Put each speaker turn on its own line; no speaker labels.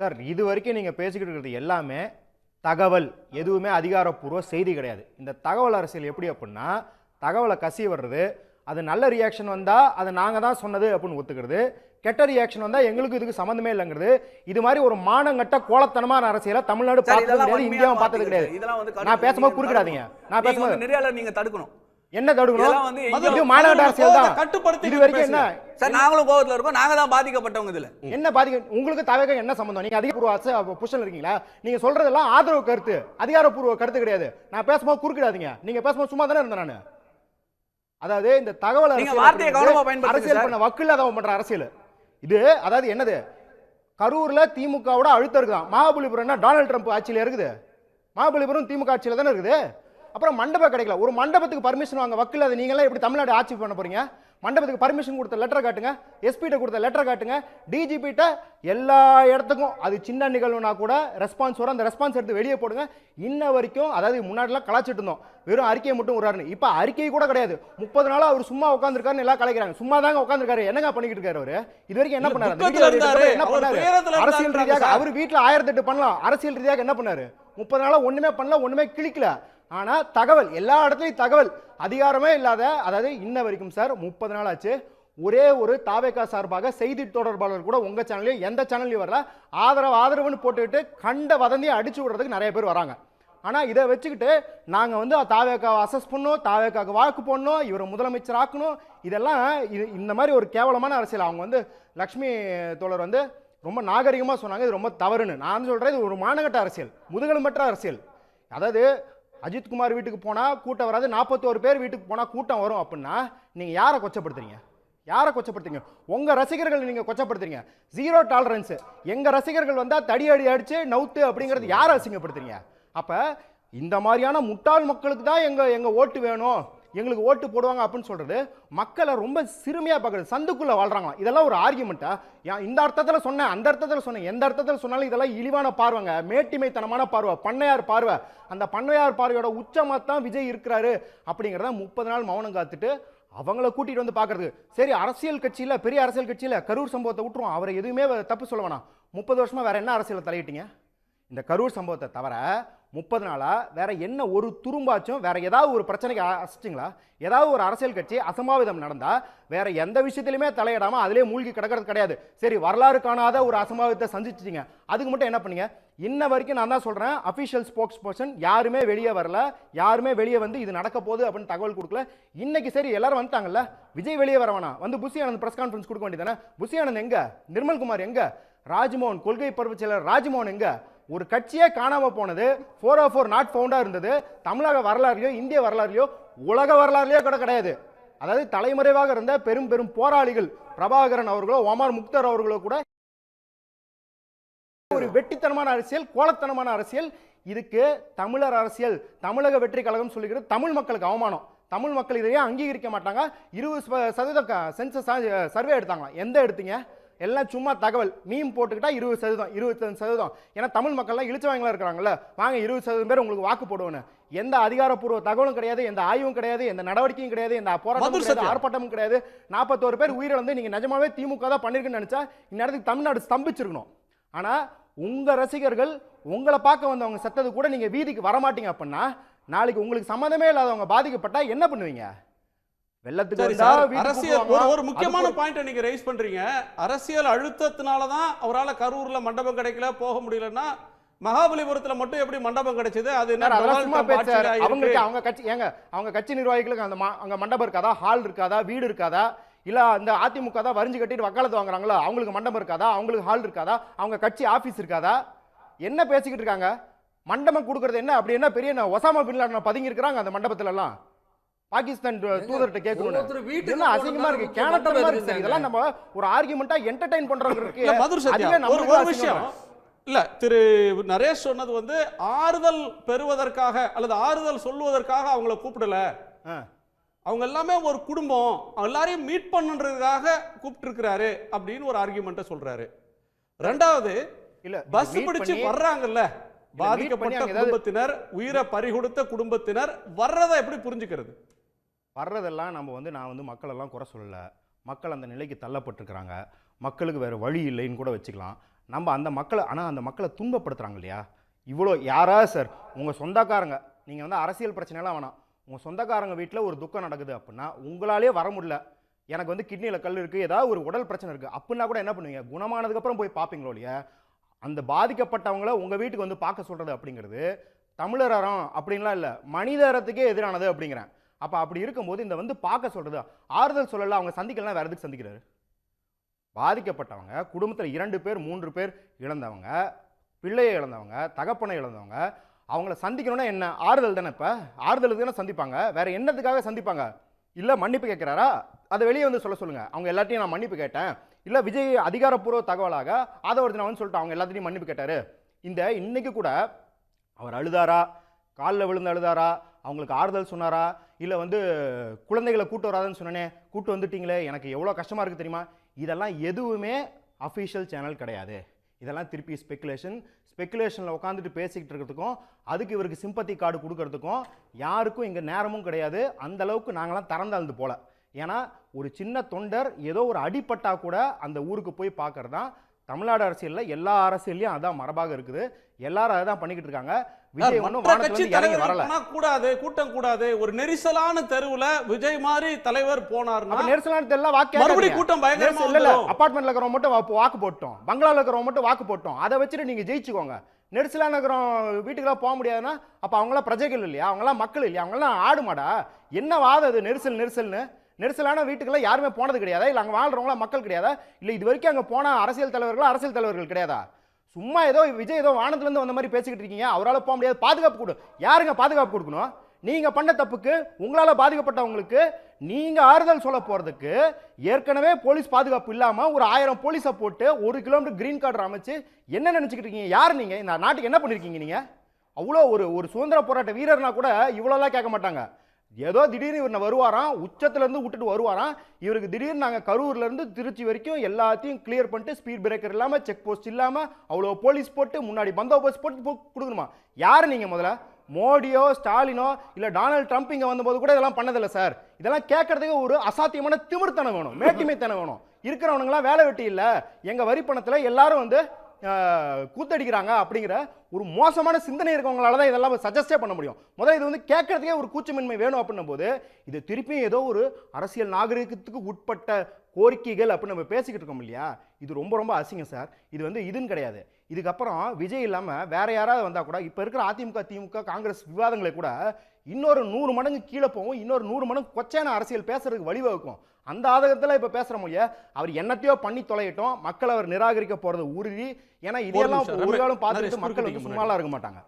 Sir இது வரைக்கும் நீங்கள் பேசிக்கிட்டு இருக்கிறது எல்லாமே தகவல் எதுவுமே அதிகாரப்பூர்வ செய்தி கிடையாது. இந்த தகவல் அரசியல் எப்படி அப்படின்னா தகவலை கசி வர்றது அது நல்ல ரியாக்ஷன் வந்தால் அது நாங்கள் தான் சொன்னது அப்படின்னு ஒத்துக்கிறது கெட்ட ரியாக்ஷன் வந்தால் எங்களுக்கு இதுக்கு சம்மந்தமே இல்லைங்கிறது இது மாதிரி ஒரு மானங்கட்ட கோலத்தனமான அரசியலை தமிழ்நாடு பார்த்தது கிடையாது இந்தியாவும் பார்த்தது. கிடையாது. நான் பேசும்போது குறுக்கிடாதீங்க. நான் பேசும்போது
நெறியாளர் நீங்க தடுக்கணும்.
என்ன தடுக்கணும்?
வந்து
அரசியல் தான்.
கட்டுப்படுத்தி
இது வரைக்கும் என்ன?
சார் நாங்களும் கோவத்துல இருக்கோம். நாங்க தான் பாதிக்கப்பட்டவங்க இதுல.
என்ன பாதிக்க உங்களுக்கு தவக என்ன சம்பந்தம்? நீங்க அதிகாரப்பூர்வ புஷன் இருக்கீங்களா? நீங்க சொல்றதெல்லாம் ஆதரவு கருத்து. அதிகாரப்பூர்வ கருத்து கிடையாது. நான் பேசும்போது குறுக்கிடாதீங்க. நீங்க பேசும்போது சும்மா தானே இருந்தேன் நான். அதாவது இந்த தகவல் அரசியல். பண்ண வக்கு இல்லாதவன் பண்ற அரசியல். இது அதாவது என்னது? கரூர்ல திமுகவோட அழுத்தம் இருக்குதான். மகாபலிபுரம் என்ன? டொனால்ட் ட்ரம்ப் ஆட்சியில இருக்குது. மகாபலிபுரம் திமுக ஆட்சியில தானே இருக்குது. அப்புறம் மண்டபம் கிடைக்கல. ஒரு மண்டபத்துக்கு பர்மிஷன் வாங்க. வக்கில் அது நீங்களாம் எப்படி தமிழ்நாடு ஆட்சி பண்ண போறீங்க? மண்டபத்துக்கு பர்மிஷன் கொடுத்த லெட்டர் காட்டுங்க. எஸ்பிட்ட கொடுத்த லெட்டர் காட்டுங்க. டிஜிபிட்ட எல்லா இடத்துக்கும் அது சின்ன நிகழ்வுனா கூட ரெஸ்பான்ஸ் வரும். அந்த ரெஸ்பான்ஸ் எடுத்து வெளியே போடுங்க. இன்ன வரைக்கும் அதாவது முன்னாடிலாம் கலாச்சிட்டு இருந்தோம். வெறும் அறிக்கையை மட்டும் விடுறாருன்னு. இப்போ அறிக்கை கூட கிடையாது. முப்பது நாளா அவர் சும்மா உட்காந்துருக்காருன்னு எல்லாம் கலைக்கிறாங்க. சும்மா தாங்க உட்காந்துருக்காரு என்னங்க பண்ணிக்கிட்டு இருக்காரு அவரு? இது வரைக்கும் என்ன பண்ணாரு. என்ன பண்ணாரு? அரசியல் ரீதியாக. அவர் வீட்டில் ஆயிரத்தி எட்டு பண்ணலாம். அரசியல் ரீதியாக என்ன பண்ணாரு? முப்பது நாளா ஒண்ணுமே பண்ணல ஒண்ணுமே கிளிக்கல ஆனால் தகவல் எல்லா இடத்துலையும் தகவல். அதிகாரமே இல்லாத அதாவது இன்ன வரைக்கும் சார் முப்பது நாள் ஆச்சு. ஒரே ஒரு தாவேக்கா சார்பாக செய்தி தொடர்பாளர் கூட உங்கள் சேனல்லையும் எந்த சேனல்லையும் வரல. ஆதரவு ஆதரவுன்னு போட்டுக்கிட்டு கண்ட வதந்தியை அடிச்சு விடுறதுக்கு நிறைய பேர் வராங்க. ஆனால் இதை வச்சுக்கிட்டு நாங்கள் வந்து தாவேக்காவை அசஸ் பண்ணோம் தாவேக்காவுக்கு வாக்கு போடணும் இவரை முதலமைச்சர் ஆக்கணும். இதெல்லாம் இது இந்த மாதிரி ஒரு கேவலமான அரசியல். அவங்க வந்து லக்ஷ்மி தோழர் வந்து ரொம்ப நாகரிகமாக சொன்னாங்க இது ரொம்ப தவறுன்னு. நான் சொல்கிறேன் இது ஒரு மானகட்ட அரசியல் முதுகெலும்பற்ற அரசியல். அதாவது அஜித்குமார் வீட்டுக்கு போனால் கூட்டம் வராது. நாற்பத்தோரு பேர் வீட்டுக்கு போனால் கூட்டம் வரும் அப்படின்னா நீங்கள் யாரை கொச்சப்படுத்துறீங்க? யாரை கொச்சப்படுத்துறீங்க? உங்கள் ரசிகர்கள் நீங்கள் கொச்சப்படுத்துறீங்க. ஜீரோ டாலரன்ஸு எங்கள் ரசிகர்கள் வந்தால் தடி அடி அடித்து நவுத்து அப்படிங்கிறது யாரை அசிங்கப்படுத்துறீங்க? அப்போ இந்த மாதிரியான முட்டாள் மக்களுக்கு தான் எங்கள் எங்கள் ஓட்டு வேணும். எங்களுக்கு ஓட்டு போடுவாங்க அப்படின்னு சொல்கிறது மக்களை ரொம்ப சிறுமையாக பார்க்குறது சந்துக்குள்ளே வாழ்கிறாங்களா இதெல்லாம் ஒரு ஆர்குமெண்ட்டா இந்த அர்த்தத்தில் சொன்னேன் அந்த அர்த்தத்தில் சொன்னேன் எந்த அர்த்தத்தில் சொன்னாலும் இதெல்லாம் இழிவான பார்வைங்க. மேட்டிமைத்தனமான பார்வை பண்ணையார் பார்வை. அந்த பண்ணையார் பார்வையோட உச்சமாக தான் விஜய் இருக்கிறாரு அப்படிங்கிறத முப்பது நாள் மௌனம் காத்துட்டு அவங்கள கூட்டிட்டு வந்து பார்க்கறது. சரி அரசியல் கட்சியில் பெரிய அரசியல் கட்சியில் கரூர் சம்பவத்தை விட்டுருவோம். அவரை எதுவுமே தப்பு சொல்ல வேணாம். முப்பது வருஷமாக வேறு என்ன அரசியலை தலையிட்டீங்க? இந்த கரூர் சம்பவத்தை தவிர முப்பது நாளாக வேற என்ன ஒரு துரும்பாச்சும் வேற ஏதாவது ஒரு பிரச்சனைக்கு அசைச்சிங்களா? ஏதாவது ஒரு அரசியல் கட்சி அசம்பாவிதம் நடந்தால் வேற எந்த விஷயத்திலுமே தலையிடாமல் அதிலே மூழ்கி கிடக்கிறது கிடையாது. சரி வரலாறு காணாத ஒரு அசம்பாவிதத்தை சந்திச்சிட்டீங்க. அதுக்கு மட்டும் என்ன பண்ணீங்க? இன்ன வரைக்கும் நான் தான் சொல்கிறேன் அஃபிஷியல் ஸ்போக்ஸ் பர்சன் யாருமே வெளியே வரல யாருமே வெளியே வந்து இது நடக்க போகுது அப்படின்னு தகவல் கொடுக்கல. இன்னைக்கு சரி எல்லாரும் வந்துட்டாங்கல்ல? விஜய் வெளியே வர வேணாம். வந்து புசி ஆனந்த் பிரஸ் கான்ஃபரன்ஸ் கொடுக்க வேண்டியதானே புசி ஆனந்த் எங்க? நிர்மல்குமார் எங்கே? ராஜ்மோகன் கொள்கை பருவச் செயலர் ராஜ்மோகன் எங்கே? ஒரு கட்சியே காணாமல் போனது ஃபோர் ஓ ஃபோர் நாட் ஃபவுண்டாக இருந்தது. தமிழக வரலாறுலையோ இந்திய வரலாறுலையோ உலக வரலாறுலையோ கூட கிடையாது. அதாவது தலைமறைவாக இருந்த பெரும் பெரும் போராளிகள் பிரபாகரன் அவர்களோ ஒமார் முக்தர் அவர்களோ கூட ஒரு வெட்டித்தனமான அரசியல் கோலத்தனமான அரசியல். இதுக்கு தமிழர் அரசியல் தமிழக வெற்றி கழகம் சொல்லுகிறது தமிழ் மக்களுக்கு அவமானம். தமிழ் மக்கள் இதையே அங்கீகரிக்க மாட்டாங்க. இருபது ச- சதவீதம் சென்சஸ் சர்வே எடுத்தாங்களாம். எந்த எடுத்தீங்க? எல்லாம் சும்மா தகவல். மீம் போட்டுக்கிட்டா இருபது சதவீதம் இருபத்தஞ்சு சதவீதம். ஏன்னா தமிழ் மக்கள்லாம் இழிச்சவங்களா இருக்கிறாங்கல்ல? வாங்க இருபது சதவீதம் பேர் உங்களுக்கு வாக்கு போடுவேன்னு. எந்த அதிகாரப்பூர்வ தகவலும் கிடையாது எந்த ஆய்வும் கிடையாது எந்த நடவடிக்கையும் கிடையாது எந்த போராட்டமும்
மதுர்
கிடையாது. ஆர்ப்பாட்டமும் கிடையாது. நாற்பத்தோரு பேர் உயிரிழந்து நீங்க நிஜமாவே திமுக தான் பண்ணிருக்குன்னு நினைச்சா இந்நேரத்துக்கு தமிழ்நாடு ஸ்தம்பிச்சிருக்கணும். ஆனா உங்க ரசிகர்கள் உங்களை பார்க்க வந்தவங்க செத்தது கூட நீங்க வீதிக்கு வரமாட்டீங்க அப்படின்னா நாளைக்கு உங்களுக்கு சம்மந்தமே இல்லாதவங்க பாதிக்கப்பட்டா என்ன பண்ணுவீங்க?
அரசியல் ஒரு முக்கியமான பாயிண்ட் நீங்க ரைஸ் பண்றீங்க. அரசியல் அழுத்தத்தினால தான் அவரால கரூர்ல மண்டபம் கிடைக்கல போக முடியலன்னா மகாபலிபுரத்துல மட்டும் எப்படி மண்டபம் கிடைச்சது? அது என்ன?
அவங்களுக்கு அவங்க கட்சி ஏங்க அவங்க கட்சி நிர்வாகிகளுக்கு அந்த அங்க மண்டபம் இருக்காதா? ஹால் இருக்காதா? வீடு இருக்காதா? இல்ல அந்த அதிமுக தான் வரிஞ்சு கட்டிட்டு வக்காலத்து வாங்குறாங்களா? அவங்களுக்கு மண்டபம் இருக்காதா? அவங்களுக்கு ஹால் இருக்காதா? அவங்க கட்சி ஆபீஸ் இருக்காதா? என்ன பேசிக்கிட்டு இருக்காங்க? மண்டபம் கொடுக்கறது என்ன? அப்படி என்ன பெரிய ஒசாமா பின் லாடன் பதுங்கி இருக்கிறாங்க அந்த மண்டபத்துல எல்லாம் பாகிஸ்தான் தூதர்கிட்ட கேட்கணும் என்ன அசிங்கமா இருக்கு.
மண்டபம்
இருக்கு. இதெல்லாம் நம்ம ஒரு ஆர்குமெண்டா என்டர்டைன் பண்றவங்க இருக்கு.
இல்ல மதுர் ஒரு விஷயம். இல்ல திரு நரேஷ் சொன்னது வந்து ஆறுதல் பெறுவதற்காக அல்லது ஆறுதல் சொல்லுவதற்காக அவங்கள கூப்பிடல. அவங்க எல்லாமே ஒரு குடும்பம். எல்லாரையும் மீட் பண்ணுன்றதுக்காக கூப்பிட்டு இருக்கிறாரு அப்படின்னு ஒரு ஆர்கியூமெண்ட்டை சொல்றாரு. ரெண்டாவது
இல்ல
பஸ் பிடிச்சு வர்றாங்கல்ல? பாதிக்கப்பட்ட குடும்பத்தினர் உயிரை பறிகொடுத்த குடும்பத்தினர் வர்றதை எப்படி புரிஞ்சுக்கிறது?
வர்றதெல்லாம் நம்ம வந்து நான் வந்து மக்களெல்லாம் குறை சொல்லல. மக்கள் அந்த நிலைக்கு தள்ளப்பட்டிருக்கிறாங்க. மக்களுக்கு வேறு வழி இல்லைன்னு கூட வச்சுக்கலாம். நம்ம அந்த மக்களை ஆனால் அந்த மக்களை துன்பப்படுத்துகிறாங்க இல்லையா? இவ்வளோ யாராவது சார் உங்கள் சொந்தக்காரங்க நீங்கள் வந்து அரசியல் பிரச்சனைலாம் வேணாம். உங்கள் சொந்தக்காரங்க வீட்டில் ஒரு துக்கம் நடக்குது அப்படின்னா உங்களாலே வர முடியல. எனக்கு வந்து கிட்னியில் கல் இருக்குது ஏதாவது ஒரு உடல் பிரச்சனை இருக்குது அப்படின்னா கூட என்ன பண்ணுவீங்க? குணமானதுக்கப்புறம் போய் பார்ப்பீங்களோ இல்லையா? அந்த பாதிக்கப்பட்டவங்கள உங்கள் வீட்டுக்கு வந்து பார்க்க சொல்கிறது அப்படிங்கிறது தமிழர் அறம் அப்படின்லாம் இல்லை மனித அறத்துக்கே எதிரானது அப்படிங்கிறேன். அப்போ அப்படி இருக்கும்போது இந்த வந்து பார்க்க சொல்கிறது ஆறுதல் சொல்லல அவங்க சந்திக்கலாம் வேறு எதுக்கு சந்திக்கிறாரு? பாதிக்கப்பட்டவங்க குடும்பத்தில் இரண்டு பேர் மூன்று பேர் இழந்தவங்க பிள்ளையை இழந்தவங்க தகப்பனை இழந்தவங்க அவங்கள சந்திக்கணும்னா என்ன? ஆறுதல் தானே இப்போ? ஆறுதலுக்கு தானே சந்திப்பாங்க? வேற என்னத்துக்காக சந்திப்பாங்க? இல்லை மன்னிப்பு கேட்குறாரா? அதை வெளியே வந்து சொல்ல சொல்லுங்கள் அவங்க எல்லாத்தையும் நான் மன்னிப்பு கேட்டேன். இல்லை விஜய் அதிகாரப்பூர்வ தகவலாக அதை ஆதவர்ஜனா வந்து சொல்லிட்டு அவங்க எல்லாத்தையும் மன்னிப்பு கேட்டார். இந்த இன்னைக்கு கூட அவர் அழுதாரா? காலில் விழுந்து அழுதாரா? அவங்களுக்கு ஆறுதல் சொன்னாரா? இல்லை வந்து குழந்தைகளை கூட்டு வராதுன்னு சொன்னனே கூட்டு வந்துட்டீங்களே எனக்கு எவ்வளோ கஷ்டமாக இருக்குது தெரியுமா? இதெல்லாம் எதுவுமே அஃபிஷியல் சேனல் கிடையாது. இதெல்லாம் திருப்பி ஸ்பெகுலேஷன் ஸ்பெகுலேஷனில் உட்காந்துட்டு பேசிக்கிட்டு இருக்கிறதுக்கும் அதுக்கு இவருக்கு சிம்பத்தி கார்டு கொடுக்கறதுக்கும் யாருக்கும் இங்கே நேரமும் கிடையாது. அந்த அளவுக்கு நாங்களாம் திறந்தாழ்ந்து போல. ஏன்னா ஒரு சின்ன தொண்டர் ஏதோ ஒரு அடிப்பட்டா கூட அந்த ஊருக்கு போய் பார்க்கறது தான் தமிழ்நாடு அரசியலில் எல்லா அரசியல்லையும் அதான் மரபாக இருக்குது. எல்லாரும் அதை தான் பண்ணிக்கிட்டு இருக்காங்க. விஜய் ஒன்றும் இறங்கி வரல.
கூடாது கூட்டம் கூடாது. ஒரு நெரிசலான தெருவுல விஜய் மாதிரி தலைவர்
அப்ப நெரிசலான எல்லாம் வாக்கு
மறுபடியும் கூட்டம் பயங்கரமா
இல்ல. அபார்ட்மெண்ட்ல இருக்கிறவங்க மட்டும் வாக்கு போட்டோம். பங்களால இருக்கிறவங்க மட்டும் வாக்கு போட்டோம். அதை வச்சுட்டு நீங்க ஜெயிச்சுக்கோங்க. நெரிசலான இருக்கிறவங்க வீட்டுக்கெல்லாம் போக முடியாதுன்னா அப்ப அவங்களாம் பிரஜைகள் இல்லையா? அவங்களாம் மக்கள் இல்லையா? அவங்களாம் ஆடு மாடா? என்ன வாதம் அது? நெரிசல் நெரிசல்னு. நெரிசலான வீட்டுக்கெல்லாம் யாருமே போனது கிடையாதா? இல்லை அங்கே வாழ்றவங்களா மக்கள் கிடையாதா? இல்லை இது வரைக்கும் அங்கே போன அரசியல் தலைவர்கள் அரசியல் தலைவர்கள் கிடையாதா? சும்மா ஏதோ விஜய் ஏதோ வானத்துலேருந்து வந்த மாதிரி பேசிக்கிட்டு இருக்கீங்க. அவரால் போக முடியாது. பாதுகாப்பு கொடு. யாருங்க பாதுகாப்பு கொடுக்கணும்? நீங்கள் பண்ண தப்புக்கு உங்களால் பாதிக்கப்பட்டவங்களுக்கு நீங்கள் ஆறுதல் சொல்ல போகிறதுக்கு ஏற்கனவே போலீஸ் பாதுகாப்பு இல்லாமல் ஒரு ஆயிரம் போலீஸை போட்டு ஒரு கிலோமீட்டர் கிரீன் கார்டு அமைச்சு என்ன நினச்சிக்கிட்டு இருக்கீங்க? யார் நீங்கள் இந்த நாட்டுக்கு என்ன பண்ணியிருக்கீங்க நீங்கள் அவ்வளோ ஒரு ஒரு சுதந்திர போராட்ட வீரர்னா கூட இவ்வளோலாம் கேட்க மாட்டாங்க. ஏதோ திடீர்னு இவர் வருவாராம் உச்சத்துலேருந்து விட்டுட்டு வருவாராம். இவருக்கு திடீர்னு நாங்கள் கரூர்லேருந்து திருச்சி வரைக்கும் எல்லாத்தையும் கிளியர் பண்ணிட்டு ஸ்பீட் பிரேக்கர் இல்லாமல் செக் போஸ்ட் இல்லாமல் அவ்வளோ போலீஸ் போட்டு முன்னாடி பந்தோபஸ்த் போட்டு போ- கொடுக்கணுமா? யார் நீங்கள் முதல்ல? மோடியோ ஸ்டாலினோ இல்லை டொனால்ட் ட்ரம்ப் இங்கே வந்தபோது கூட இதெல்லாம் பண்ணதில்லை சார். இதெல்லாம் கேட்கறதுக்கு ஒரு அசாத்தியமான திமிர்த்தனம் வேணும் மேட்டிமைத்தனம் வேணும். இருக்கிறவனுங்களாம் வேலை வெட்டி இல்லை. எங்கள் வரி பணத்தில் எல்லாரும் வந்து கூத்தடிக்கிறாங்க அப்படிங்கிற ஒரு மோசமான சிந்தனை இருக்கவங்களால தான் இதெல்லாம் சஜஸ்டே பண்ண முடியும். முதல்ல இது வந்து கேட்கறதுக்கே ஒரு கூச்சமின்மை வேணும் அப்படின்னும் போது இது திருப்பியும் ஏதோ ஒரு அரசியல் நாகரிகத்துக்கு உட்பட்ட கோரிக்கைகள் அப்படின்னு நம்ம பேசிக்கிட்டு இருக்கோம் இல்லையா? இது ரொம்ப ரொம்ப அசிங்கம் சார். இது வந்து இதுன்னு கிடையாது. இதுக்கப்புறம் விஜய் இல்லாமல் வேற யாராவது வந்தால் கூட இப்போ இருக்கிற அதிமுக திமுக காங்கிரஸ் விவாதங்களை கூட இன்னொரு நூறு மடங்கு கீழே போகும் இன்னொரு நூறு மடங்கு கொச்சையான அரசியல் பேசுறதுக்கு வழிவகுக்கும் அந்த ஆதகத்தில் இப்போ பேசுகிற மொழிய அவர் என்னத்தையோ பண்ணி தொலையட்டும் மக்கள் அவர் நிராகரிக்க போகிறது உறுதி. ஏன்னா இதெல்லாம்
நிமிஷம்,
ஒரு காலம் பார்த்துட்டு மக்கள் வந்து சும்மாலாம் இருக்க மாட்டாங்க.